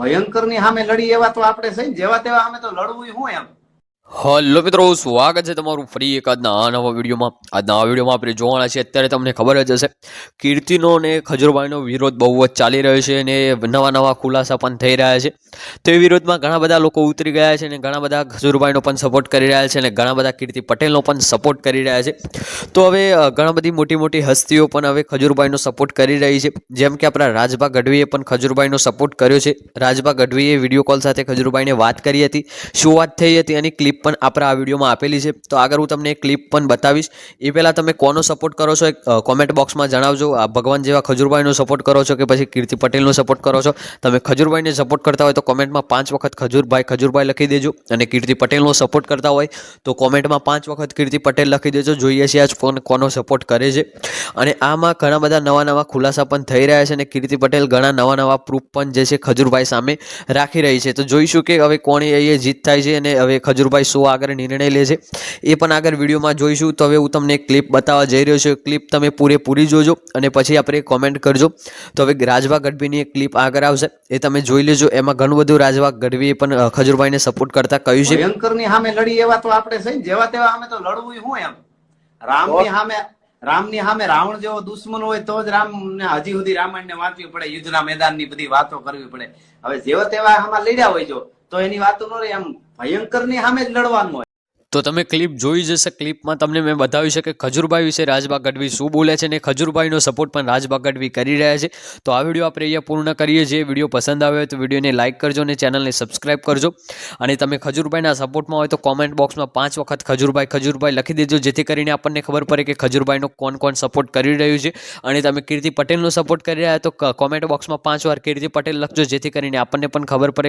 ભયંકરની સામે લડી એવા તો આપણે છે જેવા તેવા અમે તો લડવું શું એમ. હલો મિત્રો, સ્વાગત છે તમારું ફરી એક આજના આ નવા વિડીયોમાં. આજના આ વિડીયોમાં આપણે જોવાના છે અત્યારે તમને ખબર જ હશે, કીર્તિનો ને ખજુરભાઈનો વિરોધ બહુ જ ચાલી રહ્યો છે અને નવા નવા ખુલાસા પણ થઈ રહ્યા છે. તે વિરોધમાં ઘણા બધા લોકો ઉતરી ગયા છે અને ઘણા બધા ખજુરભાઈનો પણ સપોર્ટ કરી રહ્યા છે અને ઘણા બધા કીર્તિ પટેલનો પણ સપોર્ટ કરી રહ્યા છે. તો હવે ઘણા બધી મોટી મોટી હસ્તીઓ પણ હવે ખજૂરભાઈનો સપોર્ટ કરી રહી છે. જેમ કે આપણા રાજભા ગઢવીએ પણ ખજુરભાઈનો સપોર્ટ કર્યો છે. રાજભા ગઢવીએ વીડિયો કોલ સાથે ખજુરભાઈને વાત કરી હતી. શું વાત થઈ હતી? એની ક્લિપ પણ આપણા આ વિડીયોમાં આપેલી છે. તો આગળ હું તમને એક ક્લિપ પણ બતાવીશ. એ પહેલાં તમે કોનો સપોર્ટ કરો છો એક કોમેન્ટ બોક્સમાં જણાવજો. આ ભગવાન જેવા ખજૂરભાઈનો સપોર્ટ કરો છો કે પછી કીર્તિ પટેલનો સપોર્ટ કરો છો? તમે ખજૂરભાઈને સપોર્ટ કરતા હોય તો કોમેન્ટમાં પાંચ વખત ખજૂરભાઈ ખજૂરભાઈ લખી દેજો અને કીર્તિ પટેલનો સપોર્ટ કરતા હોય તો કોમેન્ટમાં પાંચ વખત કીર્તિ પટેલ લખી દેજો. જોઈએ છીએ આજ કોનો સપોર્ટ કરે છે. અને આમાં ઘણા બધા નવા નવા ખુલાસા પણ થઈ રહ્યા છે અને કીર્તિ પટેલ ઘણા નવા નવા પ્રૂફ પણ જે છે ખજૂરભાઈ સામે રાખી રહી છે. તો જોઈશું કે હવે કોની એ જીત થાય છે અને હવે ખજૂરભાઈ શું આગળ નિર્ણય લે છે. એ પણ આગળ વિડીયોમાં જોઈશું. તો હવે હું તમને એક ક્લિપ બતાવવા જઈ રહ્યો છું. ક્લિપ તમે પૂરેપૂરી જોજો અને પછી આપણે કોમેન્ટ કરજો. તો હવે રાજભા ગઢવીની એક ક્લિપ આગળ આવશે. એ તમે જોઈ લેજો. એમાં ઘણું બધું રાજભા ગઢવીએ પણ ખજુરભાઈને સપોર્ટ કરતા કહ્યું છે. ભયંકરની સામે લડી એવા તો આપણે જેવા તેવા અમે તો લડવું હું એમ. રામની સામે રામની સામે રાવણ જેવો દુશ્મન હોય તો જ રામ ને હજી સુધી રામાયણ ને વાંચવી પડે, યુદ્ધના મેદાનની બધી વાતો કરવી પડે. હવે જેવા તેવા આમાં લડ્યા હોય જો, તો એની વાતો ન રહે. એમ ભયંકરની સામે જ લડવાનું હોય. તો તમે ક્લિપ જોઈ જશે ક્લિપમાં તમને મેં બતાવ્યું છે કે ખજુરભાઈ વિશે રાજબા ગઢવી શું બોલે છે અને ખજૂરભાઈનો સપોર્ટ પણ રાજબા ગઢવી કરી રહ્યા છે. તો આ વીડિયો આપણે અહીંયા પૂર્ણ કરીએ છીએ. વીડિયો પસંદ આવે તો વિડીયોને લાઇક કરજો અને ચેનલને સબસ્ક્રાઇબ કરજો. અને તમે ખજુરભાઈના સપોર્ટમાં હોય તો કોમેન્ટ બોક્સમાં પાંચ વખત ખજુરભાઈ, ખજૂરભાઈ લખી દેજો. જેથી કરીને આપણને ખબર પડે કે ખજુરભાઈનો કોણ કોણ સપોર્ટ કરી રહ્યું છે. અને તમે કીર્તિ પટેલનો સપોર્ટ કરી રહ્યા તો કોમેન્ટ બોક્સમાં પાંચ વાર કીર્તિ પટેલ લખજો. જેથી કરીને આપણને પણ ખબર પડે કે